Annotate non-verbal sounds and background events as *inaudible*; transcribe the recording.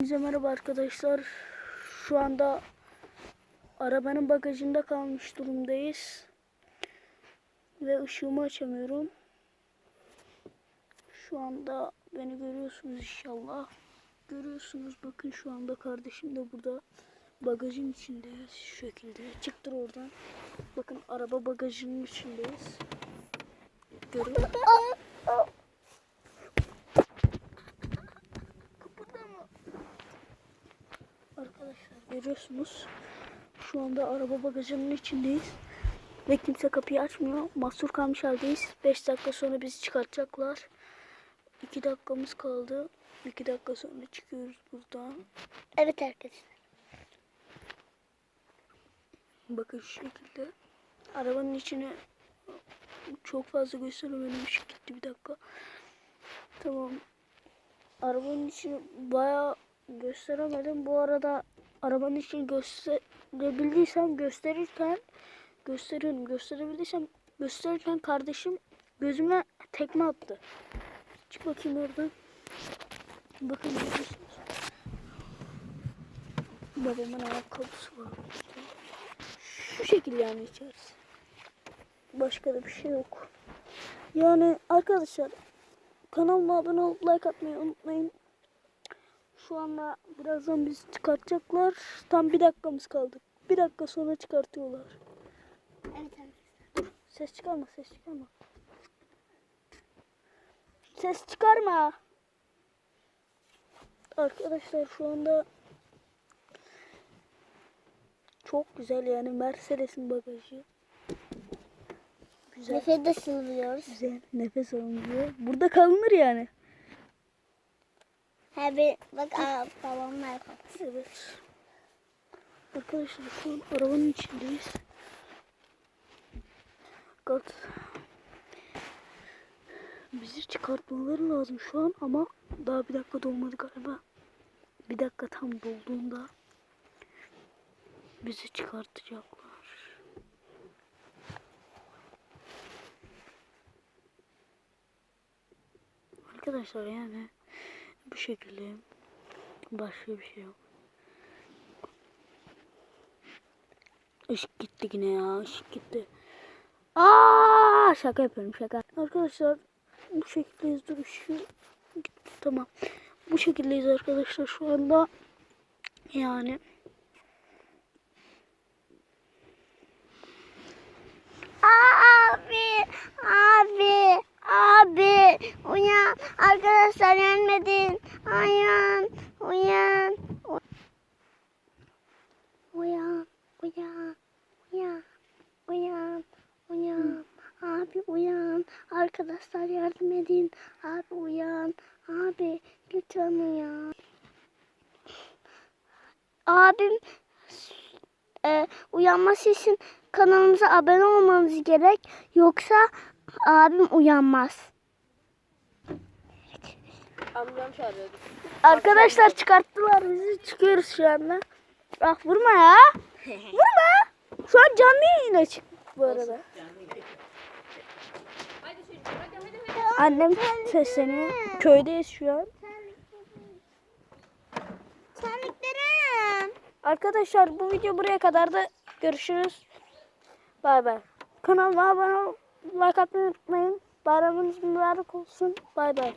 Hepinize merhaba arkadaşlar. Şu anda arabanın bagajında kalmış durumdayız. Ve ışığımı açamıyorum. Şu anda beni görüyorsunuz inşallah. Görüyorsunuz bakın şu anda kardeşim de burada bagajın içindeyiz şu şekilde. Çıktır oradan. Bakın araba bagajının içindeyiz. Görün. Arkadaşlar görüyorsunuz. Şu anda araba bagajının içindeyiz. Ve kimse kapıyı açmıyor. Mahsur kalmış haldeyiz. 5 dakika sonra bizi çıkartacaklar. 2 dakikamız kaldı. 2 dakika sonra çıkıyoruz buradan. Evet arkadaşlar. Bakın şu şekilde. Arabanın içine çok fazla gösteremedim. Işık gitti bir dakika. Tamam. Arabanın içini bayağı gösteremedim. Bu arada arabanın içini gösterebildiysem gösterirken gösteriyorum. Gösterebildiysem gösterirken kardeşim gözüme tekme attı. Çık bakayım oradan. Bakın görüyorsunuz. Babamın ayakkabısı var. Şu şekilde yani içerisi. Başka da bir şey yok. Yani arkadaşlar kanalıma abone olup like atmayı unutmayın. Şu anda birazdan bizi çıkartacaklar. Tam bir dakikamız kaldı. Bir dakika sonra çıkartıyorlar. Evet arkadaşlar. Ses çıkarma, ses çıkarma. Ses çıkarma. Arkadaşlar şu anda çok güzel yani Mercedes'in bagajı. Güzel. Nefes de. Güzel. Nefes alınıyor. Burada kalınır yani. He bir bak aa, babamla yapalım. Evet. Arkadaşlar şu an arabanın içindeyiz. Fakat bizi çıkartmaları lazım şu an ama daha bir dakika dolmadı galiba. Bir dakika tam dolduğunda bizi çıkartacaklar. Arkadaşlar yani bu şekilde başka bir şey yok. Işık gitti yine ya. ışık gitti. Aa şaka yapıyorum şaka. Arkadaşlar bu şekildeyiz. Dur şu gitti tamam. Bu şekildeyiz arkadaşlar şu anda. Yani Abi, abi, abi, uyan. Yenmedin. Uyan, uyan. Uyan, uyan, uyan, uyan, uyan. Abi uyan. Arkadaşlar yardım edin. Abi uyan. Abi lütfen uyan. Abim e, uyanması için kanalımıza abone olmanız gerek. Yoksa abim uyanmaz. Amcam çağırıyordu. arkadaşlar çıkarttılar bizi. Çıkıyoruz şu anda. Ah vurma ya. *laughs* Vurma. Şu an canlı yayına çıktık bu arada. Annem sesleniyor. Köydeyiz şu an. Terliklerim. Arkadaşlar bu video buraya kadar da görüşürüz. Bay bay. Kanalıma abone ol, like atmayı unutmayın. Bayramınız mübarek olsun. Bay bay.